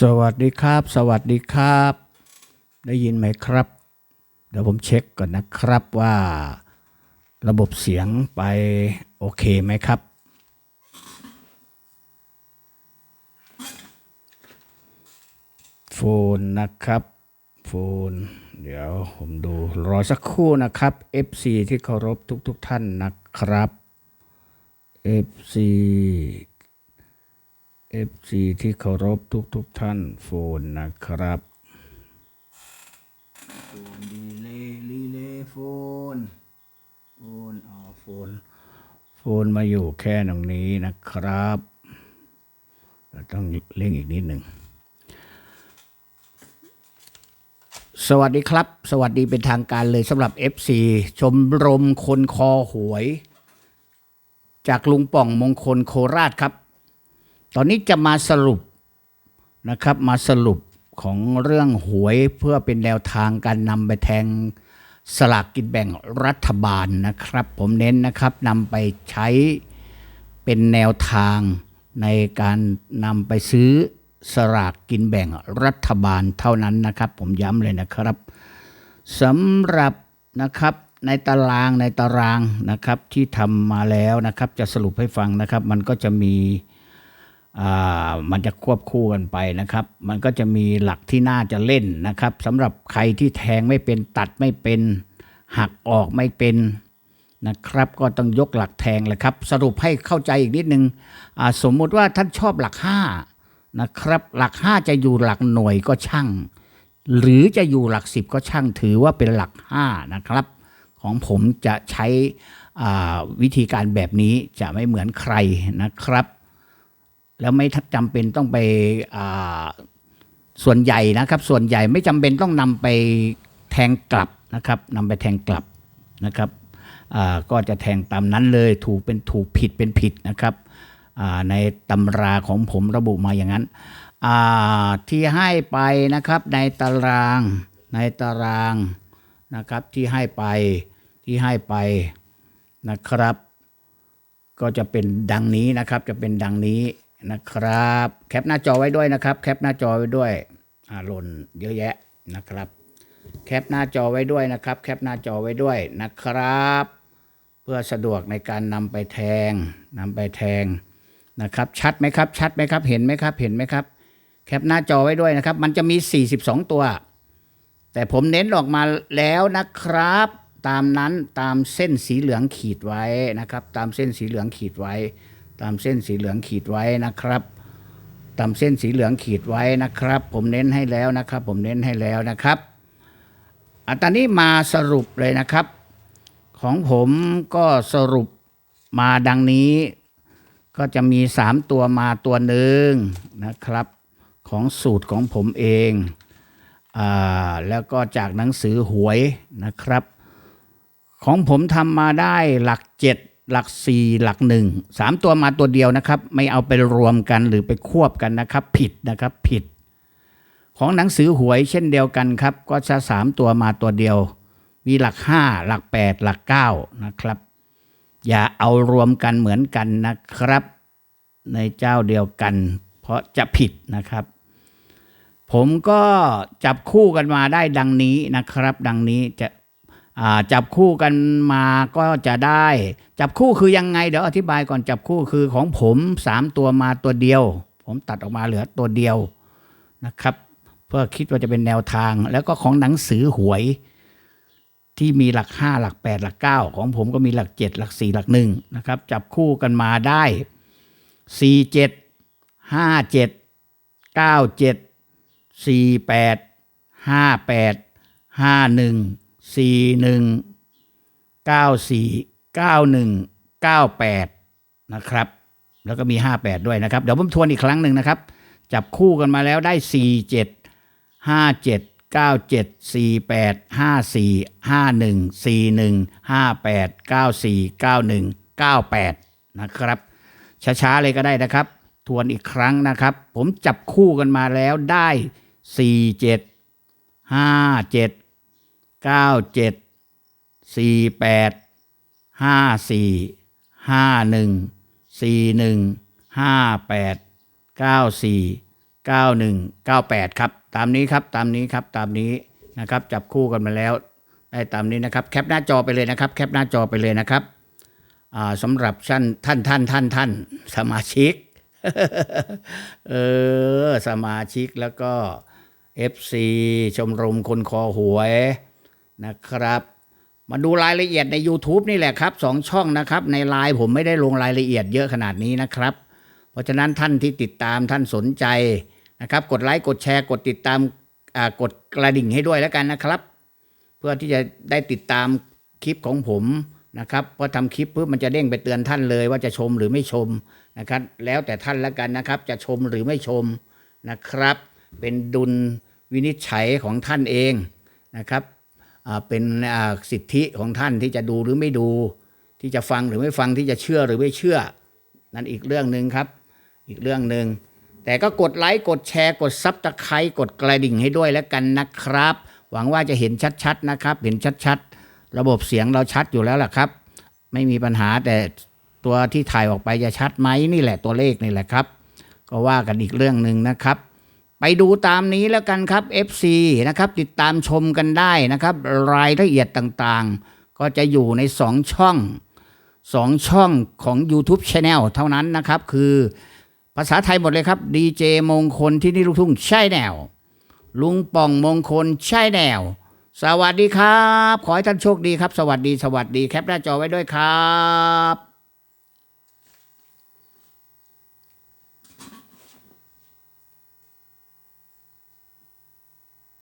สวัสดีครับ สวัสดีครับ ได้ยินไหมครับ เดี๋ยวผมเช็คก่อนนะครับว่าระบบเสียงไปโอเคไหมครับ โฟนนะครับ โฟน เดี๋ยวผมดูรอสักครู่นะครับ FC ที่เคารพทุกๆทท่านนะครับ FC FC ที่เคารพทุกทุกๆท่านโฟนนะครับโฟนดีเลยรีเลย์โฟนโฟนอ๋อโฟนโฟนมาอยู่แค่ตรงนี้นะครับ เราต้องเร่งอีกนิดหนึ่ง สวัสดีครับ สวัสดีเป็นทางการเลยสำหรับ FC ชมรมคนคอหวย จากลุงป่องมงคลโคราชครับ ตอนนี้จะมาสรุปนะครับมาสรุปของเรื่องหวยเพื่อเป็นแนวทางการนำไปแทงสลากกินแบ่งรัฐบาลนะครับ ผมเน้นนะครับนำไปใช้เป็นแนวทางในการนำไปซื้อสลากกินแบ่งรัฐบาลเท่านั้นนะครับ ผมย้ำเลยนะครับสำหรับนะครับในตารางในตารางนะครับที่ทำมาแล้วนะครับ จะสรุปให้ฟังนะครับ มันก็จะมี มันจะควบคู่กันไปนะครับ มันก็จะมีหลักที่น่าจะเล่นนะครับสำหรับใครที่แทงไม่เป็นตัดไม่เป็น หักออกไม่เป็นนะครับ ก็ต้องยกหลักแทงเลยครับ สรุปให้เข้าใจอีกนิดนึงอ่าสมมติว่าท่านชอบหลักห้านะครับ หลักห้าจะอยู่หลักหน่วยก็ช่าง หรือจะอยู่หลักสิบก็ช่างถือว่าเป็นหลักห้านะครับ ของผมจะใช้วิธีการแบบนี้จะไม่เหมือนใครนะครับ แล้วไม่จำเป็นต้องไปส่วนใหญ่นะครับ ส่วนใหญ่ไม่จำเป็นต้องนำไปแทงกลับนะครับนำไปแทงกลับนะครับก็จะแทงตามนั้นเลยถูกเป็นถูกผิดเป็นผิดนะครับในตำราของผมระบุมาอย่างนั้นที่ให้ไปนะครับในตารางในตารางนะครับที่ให้ไปที่ให้ไปนะครับ ก็จะเป็นดังนี้นะครับจะเป็นดังนี้ นะครับ แคปหน้าจอไว้ด้วยนะครับ แคปหน้าจอไว้ด้วยอ่าหล่นเยอะแยะนะครับ แคปหน้าจอไว้ด้วยนะครับ แคปหน้าจอไว้ด้วยนะครับ เพื่อสะดวกในการนำไปแทงนำไปแทงนะครับ ชัดไหมครับ ชัดไหมครับ เห็นไหมครับ เห็นไหมครับ แคปหน้าจอไว้ด้วยนะครับ มันจะมี 42 ตัว แต่ผมเน้นออกมาแล้วนะครับ ตามนั้นตามเส้นสีเหลืองขีดไว้นะครับ ตามเส้นสีเหลืองขีดไว้ ตามเส้นสีเหลืองขีดไว้นะครับ ตามเส้นสีเหลืองขีดไว้นะครับ ผมเน้นให้แล้วนะครับ ผมเน้นให้แล้วนะครับอะตอนนี้มาสรุปเลยนะครับ ของผมก็สรุปมาดังนี้ ก็จะมีสามตัวมาตัวหนึ่งนะครับ ของสูตรของผมเองอ่าแล้วก็จากหนังสือหวยนะครับ ของผมทำมาได้หลักเจ็ด หลักสี่หลักหนึ่งสามตัวมาตัวเดียวนะครับ ไม่เอาไปรวมกันหรือไปควบกันนะครับ ผิดนะครับผิด ของหนังสือหวยเช่นเดียวกันครับ ก็จะสามตัวมาตัวเดียว มีหลักห้าหลักแปดหลักเก้านะครับ อย่าเอารวมกันเหมือนกันนะครับ ในเจ้าเดียวกัน เพราะจะผิดนะครับ ผมก็จับคู่กันมาได้ดังนี้นะครับ ดังนี้จะ จับคู่กันมาก็จะได้ จับคู่คือยังไง เดี๋ยวอธิบายก่อนจับคู่คือของผมสามตัวมาตัวเดียว ผมตัดออกมาเหลือตัวเดียวนะครับ เพื่อคิดว่าจะเป็นแนวทาง แล้วก็ของหนังสือหวย ที่มีหลักห้าหลักแปดหลักเก้าของผมก็มีหลักเจ็ดหลักสี่หลักหนึ่งนะครับจับคู่กันมาได้สี่เจ็ดห้าเจ็ดเก้าเจ็ด สี่หนึ่งเก้าสี่เก้าหนึ่งเก้าแปดนะครับ แล้วก็มีห้าแปดด้วยนะครับ เดี๋ยวผมทวนอีกครั้งหนึ่งนะครับ จับคู่กันมาแล้วได้สี่เจ็ดห้าเจ็ดเก้าเจ็ดสี่แปดห้าสี่ห้าหนึ่งสี่หนึ่งห้าแปดเก้าสี่เก้าหนึ่งเก้าแปดนะครับ ช้าๆเลยก็ได้นะครับ ทวนอีกครั้งนะครับ ผมจับคู่กันมาแล้วได้สี่เจ็ดห้าเจ็ด เก้าเจ็ดสี่แปดห้าสี่ห้าหนึ่งสี่หนึ่งห้าแปดเก้าสี่9198ครับ ตามนี้ครับตามนี้ครับตามนี้นะครับ จับคู่กันมาแล้วได้ตามนี้นะครับแคปหน้าจอไปเลยนะครับ แคปหน้าจอไปเลยนะครับสำหรับท่านท่านท่านท่านท่านสมาชิกเออสมาชิกแล้วก็ FC ชมรมคนคอหวย นะครับ มาดูรายละเอียดใน YouTube นี่แหละครับสองช่องนะครับ ในไลน์ผมไม่ได้ลงรายละเอียดเยอะขนาดนี้นะครับ เพราะฉะนั้นท่านที่ติดตามท่านสนใจนะครับ กดไลค์กดแชร์ กดติดตามอ่ากดกระดิ่งให้ด้วยแล้วกันนะครับ เพื่อที่จะได้ติดตามคลิปของผมนะครับพราะทำคลิปปุ๊บมันจะเด้งไปเตือนท่านเลยว่าจะชมหรือไม่ชมนะครับ แล้วแต่ท่านแล้วกันนะครับ จะชมหรือไม่ชมนะครับ เป็นดุลวินิจฉัยของท่านเองนะครับ เป็นสิทธิของท่านที่จะดูหรือไม่ดู ที่จะฟังหรือไม่ฟังที่จะเชื่อหรือไม่เชื่อ นั่นอีกเรื่องหนึ่งครับ อีกเรื่องหนึ่งแต่ก็กดไลค์กดแชร์กดซับตะไคร้กดกระดิ่งให้ด้วยแล้วกันนะครับ หวังว่าจะเห็นชัดๆนะครับ เห็นชัดๆ ระบบเสียงเราชัดอยู่แล้วล่ะครับ ไม่มีปัญหาแต่ตัวที่ถ่ายออกไปจะชัดไหมนี่แหละตัวเลขนี่แหละครับ ก็ว่ากันอีกเรื่องหนึ่งนะครับ ไปดูตามนี้แล้วกันครับ FC นะครับติดตามชมกันได้นะครับ รายละเอียดต่างๆ ก็จะอยู่ใน 2 ช่อง 2 ช่องของ YouTube Channel เท่านั้นนะครับ คือภาษาไทยหมดเลยครับดีเจมงคลที่นี่ลูกทุ่งใช่แนว ลุงป่องมงคลใช่แนว สวัสดีครับ ขอให้ท่านโชคดีครับ สวัสดีสวัสดีแคปหน้าจอไว้ด้วยครับ